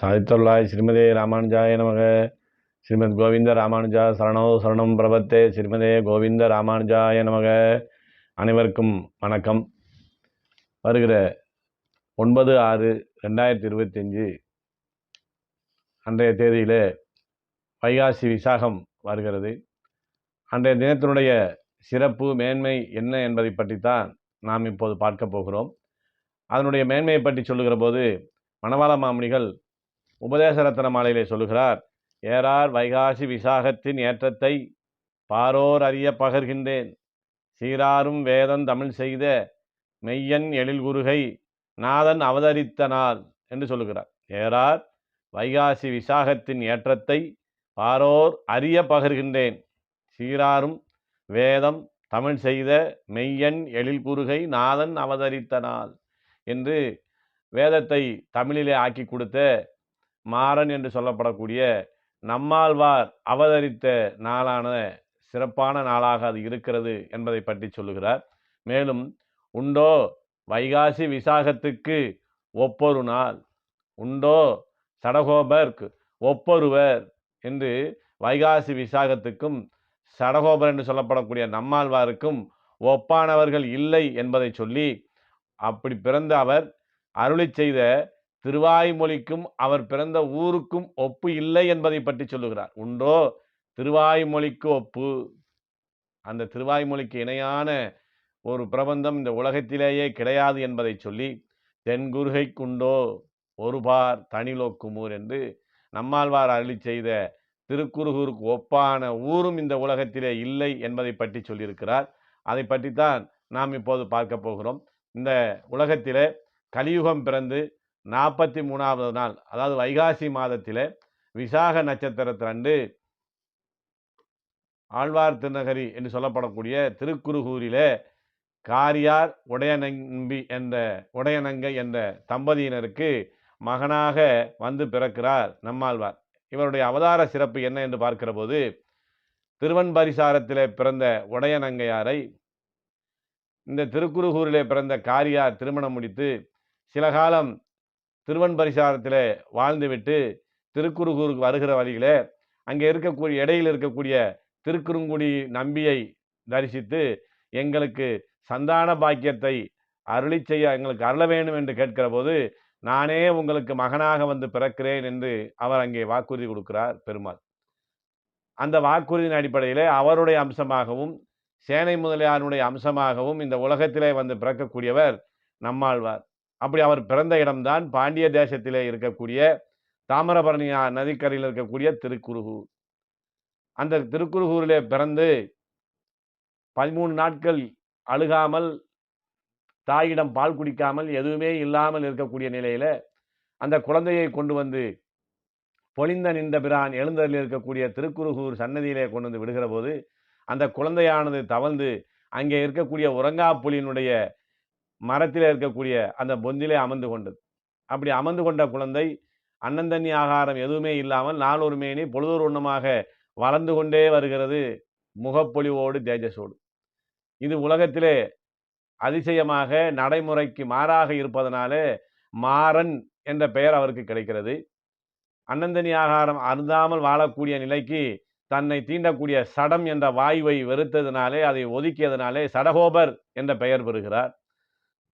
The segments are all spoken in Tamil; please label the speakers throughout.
Speaker 1: சாதித்துள்ளாய் ஸ்ரீமதே ராமானுஜாய நமக. ஸ்ரீமத் கோவிந்த ராமானுஜா சரணோ சரணம் பிரபத்தே. ஸ்ரீமதே கோவிந்த ராமானுஜாய நமக. அனைவருக்கும் வணக்கம். வருகிற ஒன்பது ஆறு ரெண்டாயிரத்தி இருபத்தஞ்சு அன்றைய தேதியில் வைகாசி விசாகம் வருகிறது. அன்றைய தினத்தினுடைய சிறப்பு மேன்மை என்ன என்பதை பற்றித்தான் நாம் இப்போது பார்க்க போகிறோம். அதனுடைய மேன்மையை பற்றி சொல்லுகிற போது மணவாள மாமுனிகள் உபதேசரத்ன மாலையிலே சொல்லுகிறார் ஏறார் வைகாசி விசாகத்தின் ஏற்றத்தை பாரோர் அறிய பகர்கின்றேன். சீராரும் வேதம் தமிழ் செய்த மெய்யன் எழில் குருகை நாதன் அவதரித்த நாள் என்று சொல்லுகிறார். ஏறார் வைகாசி விசாகத்தின் ஏற்றத்தை பாரோர் அறிய பகர்கின்றேன். சீராரும் வேதம் தமிழ் செய்த மெய்யன் எழில் குருகை நாதன் அவதரித்த நாள் என்று வேதத்தை தமிழிலே ஆக்கி கொடுத்த மாறன் என்று சொல்லப்படக்கூடிய நம்மாழ்வார் அவதரித்த நாளான சிறப்பான நாளாக அது இருக்கிறது என்பதை பற்றி சொல்லுகிறார். மேலும் உண்டோ வைகாசி விசாகத்துக்கு ஒப்பொரு நாள் உண்டோ சடகோபர்க்கு ஒப்பொருவர் என்று வைகாசி விசாகத்துக்கும் சடகோபர் என்று சொல்லப்படக்கூடிய நம்மாழ்வாருக்கும் ஒப்பானவர்கள் இல்லை என்பதை சொல்லி அப்படி பிறந்த அவர் அருளி செய்த திருவாய்மொழிக்கும் அவர் பிறந்த ஊருக்கும் ஒப்பு இல்லை என்பதை பற்றி சொல்லுகிறார். உண்டோ? திருவாய்மொழிக்கு ஒப்பு. அந்த திருவாய்மொழிக்கு இணையான ஒரு பிரபந்தம் இந்த உலகத்திலேயே கிடையாது என்பதை சொல்லி தென்குருகைக்குண்டோ ஒருபார் தனிலோக்குமூர் என்று நம்மாழ்வார் அருளி செய்த திருக்குறுகூருக்கு ஒப்பான ஊரும் இந்த உலகத்திலே இல்லை என்பதை பற்றி சொல்லியிருக்கிறார். அதை பற்றித்தான் நாம் இப்போது பார்க்க போகிறோம். இந்த உலகத்திலே கலியுகம் பிறந்து நாற்பத்தி மூணாவது நாள் அதாவது வைகாசி மாதத்தில் விசாக நட்சத்திரத்திரண்டு ஆழ்வார் திருநகரி என்று சொல்லப்படக்கூடிய திருக்குருகூரில் காரியார் உடையநம்பி என்ற உடையனங்கை என்ற தம்பதியினருக்கு மகனாக வந்து பிறக்கிறார் நம்மாழ்வார். இவருடைய அவதார சிறப்பு என்ன என்று பார்க்கிற போது திருவன்பரிசாரத்திலே பிறந்த உடையநங்கையாரை இந்த திருக்குறுகூரிலே பிறந்த காரியார் திருமணம் முடித்து சில காலம் திருவன்பரிசாரத்திலே வாழ்ந்துவிட்டு திருக்குறுகூருக்கு வருகிற வழியில் அங்கே இருக்கக்கூடிய இடையில் இருக்கக்கூடிய திருக்குறுங்குடி நம்பியை தரிசித்து எங்களுக்கு சந்தான பாக்கியத்தை அருளி செய்ய எங்களுக்கு அருள வேண்டும் என்று கேட்கிற போது நானே உங்களுக்கு மகனாக வந்து பிறக்கிறேன் என்று அவர் அங்கே வாக்குறுதி கொடுக்கிறார் பெருமாள். அந்த வாக்குறுதியின் அடிப்படையிலே அவருடைய அம்சமாகவும் சேனை முதலியாருடைய அம்சமாகவும் இந்த உலகத்திலே வந்து பிறக்கக்கூடியவர் நம்மாழ்வார். அப்படி அவர் பிறந்த இடம்தான் பாண்டிய தேசத்திலே இருக்கக்கூடிய தாமிரபரணி நதிக்கரையில் இருக்கக்கூடிய திருக்குருகூர் அந்த திருக்குருகூரிலே பிறந்து பதிமூணு நாட்கள் அழுகாமல் தாயிடம் பால் குடிக்காமல் எதுவுமே இல்லாமல் இருக்கக்கூடிய நிலையில் அந்த குழந்தையை கொண்டு வந்து பொழிந்த நின்ற பிரான் எழுந்தரில் இருக்கக்கூடிய திருக்குருகூர் சன்னதியிலே கொண்டு வந்து விடுகிற போது அந்த குழந்தையானது தவழ்ந்து அங்கே இருக்கக்கூடிய உறங்கா புலியினுடைய மரத்தில் இருக்கக்கூடிய அந்த பொந்திலே அமர்ந்து கொண்டது. அப்படி அமர்ந்து கொண்ட குழந்தை அன்னந்தண்ணி ஆகாரம் எதுவுமே இல்லாமல் நாளொரு மேனி பொழுதொரு உண்ணமாக வளர்ந்து கொண்டே வருகிறது முகப்பொலிவோடு தேஜஸோடு. இது உலகத்திலே அதிசயமாக நடைமுறைக்கு மாறாக இருப்பதனாலே மாறன் என்ற பெயர் அவருக்கு கிடைக்கிறது. அன்னந்தனி ஆகாரம் அருந்தாமல் வாழக்கூடிய நிலைக்கு தன்னை தீண்டக்கூடிய சடம் என்ற வாயுவை வெறுத்ததினாலே அதை ஒதுக்கியதனாலே சடகோபர் என்ற பெயர் பெறுகிறார்.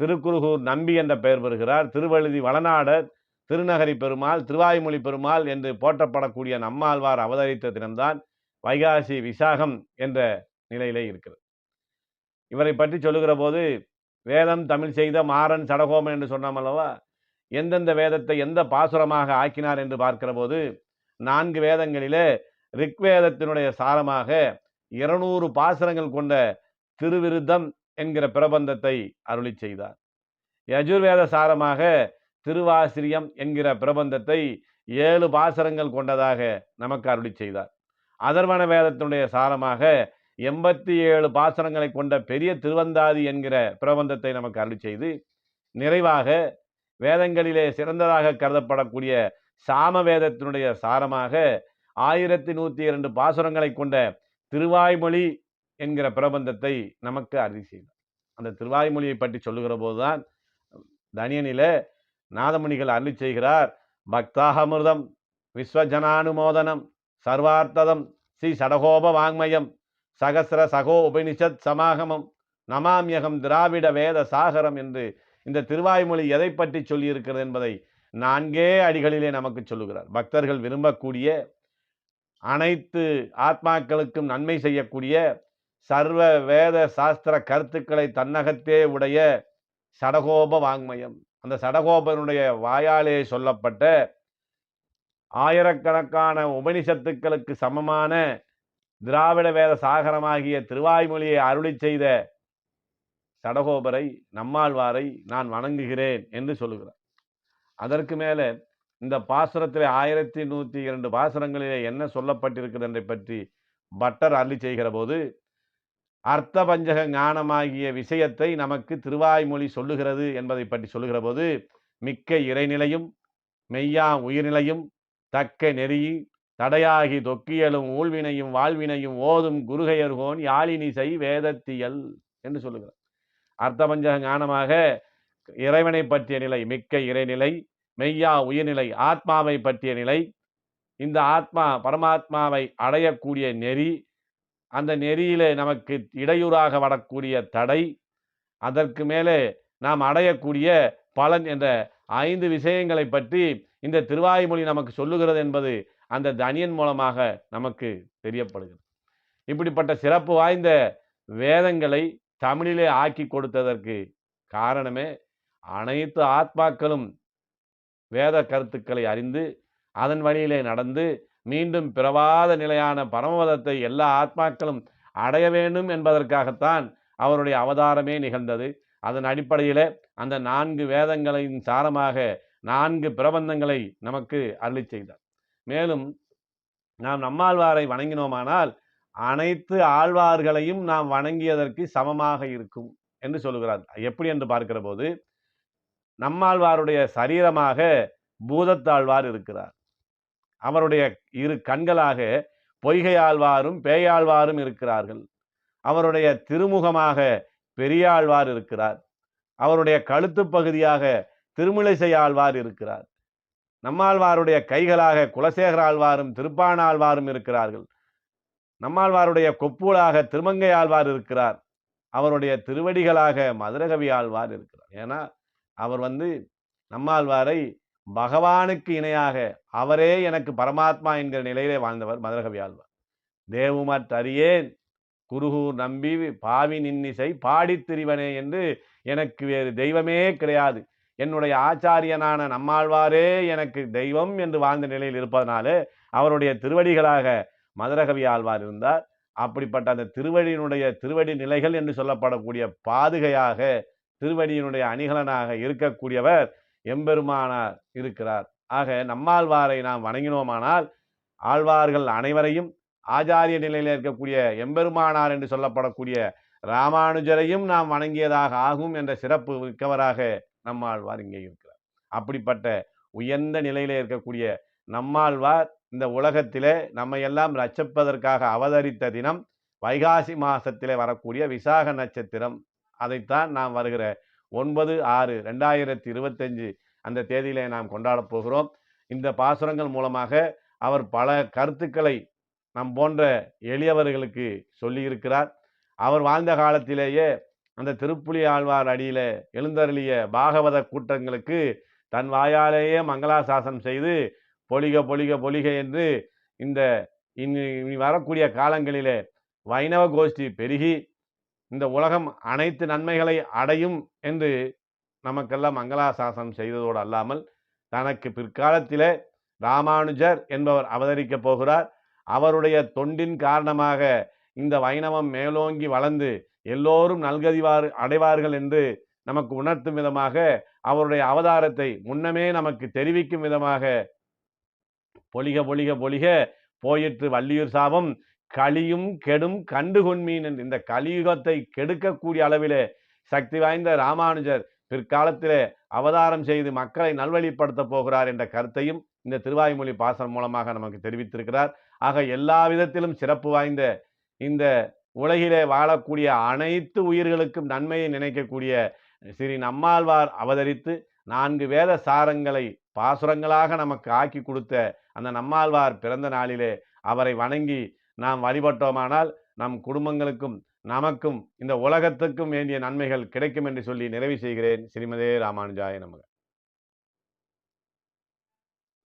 Speaker 1: திருக்குறுகூர் நம்பி என்ற பெயர் பெறுகிறார். திருவழுதி வளநாடர் திருநகரி பெருமாள் திருவாய்மொழி பெருமாள் என்று போற்றப்படக்கூடிய நம்மாழ்வார் அவதரித்த தினம்தான் வைகாசி விசாகம் என்ற நிலையிலே இருக்கிறது. இவரை பற்றி சொல்லுகிற போது வேதம் தமிழ் செய்த மாறன் சடகோமன் என்று சொன்னோம் அல்லவா? எந்தெந்த வேதத்தை எந்த பாசுரமாக ஆக்கினார் என்று பார்க்கிற போது நான்கு வேதங்களிலே ரிக்வேதத்தினுடைய சாரமாக இருநூறு பாசுரங்கள் கொண்ட திருவிருத்தம் என்கிற பிரபந்தத்தை அருளி செய்தார். யஜுர்வேத சாரமாக திருவாசிரியம் என்கிற பிரபந்தத்தை ஏழு பாசரங்கள் கொண்டதாக நமக்கு அருளி செய்தார். அதர்வன வேதத்தினுடைய சாரமாக எண்பத்தி ஏழு பாசனங்களை கொண்ட பெரிய திருவந்தாதி என்கிற பிரபந்தத்தை நமக்கு அருளி செய்து நிறைவாக வேதங்களிலே சிறந்ததாக கருதப்படக்கூடிய சாம வேதத்தினுடைய சாரமாக ஆயிரத்தி நூற்றி இரண்டு பாசுரங்களை கொண்ட திருவாய்மொழி என்கிற பிரபந்தத்தை நமக்கு அறுதி செய்தார் அந்த திருவாய்மொழியை பற்றி சொல்லுகிற போதுதான் தனியனில நாதமணிகள் அருளி செய்கிறார் பக்தாகமிருதம் விஸ்வஜனானுமோதனம் சர்வார்த்ததம் ஸ்ரீ சடகோப வாங்மயம் சகசர சகோ உபனிஷத் சமாகமம் நமாமியகம் திராவிட வேத சாகரம் என்று இந்த திருவாய்மொழி எதை பற்றி சொல்லியிருக்கிறது என்பதை நான்கே அடிகளிலே நமக்கு சொல்லுகிறார். பக்தர்கள் விரும்பக்கூடிய அனைத்து ஆத்மாக்களுக்கும் நன்மை செய்யக்கூடிய சர்வ வேத சாஸ்திர கருத்துக்களை தன்னகத்தே உடைய சடகோப வாங்மயம். அந்த சடகோபனுடைய வாயாலே சொல்லப்பட்ட ஆயிரக்கணக்கான உபனிஷத்துக்களுக்கு சமமான திராவிட வேத சாகரமாகிய திருவாய்மொழியை அருளி செய்த சடகோபரை நம்மாழ்வாரை நான் வணங்குகிறேன் என்று சொல்லுகிறார். அதற்கு மேலே இந்த பாசுரத்தில் ஆயிரத்தி நூற்றி இரண்டு பாசுரங்களிலே என்ன சொல்லப்பட்டிருக்கிறது என்றை பற்றி பட்டர் அருளி செய்கிற போது அர்த்த பஞ்சக ஞானமாகிய விஷயத்தை நமக்கு திருவாய்மொழி சொல்லுகிறது என்பதை பற்றி சொல்லுகிற போது மிக்க இறைநிலையும் மெய்யா உயிர்நிலையும் தக்க நெறி தடையாகி தொக்கியலும் ஊழ்வினையும் வாழ்வினையும் ஓதும் குருகையர்கோன் யாழினிசை வேதத்தியல் என்று சொல்லுகிறார். அர்த்தபஞ்சக ஞானமாக இறைவனை பற்றிய நிலை மிக்க இறைநிலை மெய்யா உயிர்நிலை ஆத்மாவை பற்றிய நிலை இந்த ஆத்மா பரமாத்மாவை அடையக்கூடிய நெறி அந்த நெறியிலே நமக்கு இடையூறாக வரக்கூடிய தடை அதற்கு மேலே நாம் அடையக்கூடிய பலன் என்ற ஐந்து விஷயங்களை பற்றி இந்த திருவாய்மொழி நமக்கு சொல்லுகிறது என்பது அந்த தனியன் மூலமாக நமக்கு தெரியப்படுகிறது. இப்படிப்பட்ட சிறப்பு வாய்ந்த வேதங்களை தமிழிலே ஆக்கி கொடுத்ததற்கு காரணமே அனைத்து ஆத்மாக்களும் வேத கருத்துக்களை அறிந்து அதன் வழியிலே நடந்து மீண்டும் பிறவாத நிலையான பரமபதத்தை எல்லா ஆத்மாக்களும் அடைய வேண்டும் என்பதற்காகத்தான் அவருடைய அவதாரமே நிகழ்ந்தது. அதன் அடிப்படையில் அந்த நான்கு வேதங்களின் சாரமாக நான்கு பிரபந்தங்களை நமக்கு அருளி செய்தார். மேலும் நாம் நம்மாழ்வாரை வணங்கினோமானால் அனைத்து ஆழ்வார்களையும் நாம் வணங்கியதற்கு சமமாக இருக்கும் என்று சொல்லுகிறார். எப்படி என்று பார்க்கிற போது நம்மாழ்வாருடைய சரீரமாக பூதத்தாழ்வார் இருக்கிறார். அவருடைய இரு கண்களாக பொய்கை ஆழ்வாரும் பேயாழ்வாரும் இருக்கிறார்கள். அவருடைய திருமுகமாக பெரியாழ்வார் இருக்கிறார். அவருடைய கழுத்து பகுதியாக திருமிழிசை ஆழ்வார் இருக்கிறார். நம்மாழ்வாருடைய கைகளாக குலசேகர ஆழ்வாரும் திருப்பாணாழ்வாரும் இருக்கிறார்கள். நம்மாழ்வாருடைய கொப்பூலாக திருமங்கை ஆழ்வார் இருக்கிறார். அவருடைய திருவடிகளாக மதுரகவி ஆழ்வார் இருக்கிறார். ஏன்னா அவர் வந்து நம்மாழ்வாரை பகவானுக்கு இணையாக அவரே எனக்கு பரமாத்மா என்கிற நிலையிலே வாழ்ந்தவர் மதுரகவி ஆழ்வார். தேவுமற்றறியேன். குருகூர் நம்பி பாவி நின்னிசை பாடித் திரிவனே என்று எனக்கு வேறு தெய்வமே கிடையாது. என்னுடைய ஆச்சாரியனான நம்மாழ்வாரே எனக்கு தெய்வம் என்று வாழ்ந்த நிலையில் இருப்பதனாலே அவருடைய திருவடிகளாக மதுரகவி ஆழ்வார் இருந்தார். அப்படிப்பட்ட அந்த திருவடியினுடைய திருவடி நிலைகள் என்று சொல்லப்படக்கூடிய பாதுகையாக திருவடியினுடைய அணிகலனாக இருக்கக்கூடியவர் எம்பெருமானார் இருக்கிறார். ஆக நம்மாழ்வாரை நாம் வணங்கினோமானால் ஆழ்வார்கள் அனைவரையும் ஆச்சாரிய நிலையில் இருக்கக்கூடிய எம்பெருமானார் என்று சொல்லப்படக்கூடிய ராமானுஜரையும் நாம் வணங்கியதாக ஆகும் என்ற சிறப்பு மிக்கவராக நம்மாழ்வார் இங்கே இருக்கிறார். அப்படிப்பட்ட உயர்ந்த நிலையில் இருக்கக்கூடிய நம்மாழ்வார் இந்த உலகத்திலே நம்ம எல்லாம் ரட்சிப்பதற்காக அவதரித்த தினம் வைகாசி மாசத்திலே வரக்கூடிய விசாக நட்சத்திரம். அதைத்தான் நாம் வருகிற ஒன்பது ஆறு ரெண்டாயிரத்தி இருபத்தஞ்சு அந்த தேதியிலே நாம் கொண்டாடப் போகிறோம். இந்த பாசுரங்கள் மூலமாக அவர் பல கருத்துக்களை நம் போன்ற எளியவர்களுக்கு சொல்லியிருக்கிறார். அவர் வாழ்ந்த காலத்திலேயே அந்த திருப்புலி ஆழ்வார் அடியில எழுந்தருளிய பாகவத கூட்டங்களுக்கு தன் வாயாலேயே மங்களாசாசனம் செய்து பொலிக பொலிக பொலிக என்று இந்த இனி இனி வரக்கூடிய காலங்களிலே வைணவ கோஷ்டி பெருகி இந்த உலகம் அனைத்து நன்மைகளை அடையும் என்று நமக்கெல்லாம் மங்களாசாசனம் செய்ததோடு அல்லாமல் தனக்கு பிற்காலத்தில் ராமானுஜர் என்பவர் அவதரிக்கப் போகிறார். அவருடைய தொண்டின் காரணமாக இந்த வைணவம் மேலோங்கி வளர்ந்து எல்லோரும் நல்கதிவார் அடைவார்கள் என்று நமக்கு உணர்த்தும் விதமாக அவருடைய அவதாரத்தை முன்னமே நமக்கு தெரிவிக்கும் விதமாக பொலிக பொலிக பொலிக போயிற்று வள்ளியூர் சாபம். கலியும் கெடும் கண்டு கொன்மீன் என்று. இந்த கலியுகத்தை கெடுக்கக்கூடிய அளவிலே சக்தி வாய்ந்த ராமானுஜர் பிற்காலத்திலே அவதாரம் செய்து மக்களை நல்வழிப்படுத்த போகிறார் என்ற கருத்தையும் இந்த திருவாய்மொழி பாசனம் மூலமாக நமக்கு தெரிவித்திருக்கிறார். ஆக எல்லா விதத்திலும் சிறப்பு வாய்ந்த இந்த உலகிலே வாழக்கூடிய அனைத்து உயிர்களுக்கும் நன்மையை நினைக்கக்கூடிய ஸ்ரீ நம்மாழ்வார் அவதரித்து நான்கு வேத சாரங்களை பாசுரங்களாக நமக்கு ஆக்கி கொடுத்த அந்த நம்மாழ்வார் பிறந்த நாளிலே அவரை வணங்கி நாம் வழிபட்டோமானால் நம் குடும்பங்களுக்கும் நமக்கும் இந்த உலகத்துக்கும் வேண்டிய நன்மைகள் கிடைக்கும் என்று சொல்லி நிறைவு செய்கிறேன். ஸ்ரீமதே ராமானுஜாய நமக.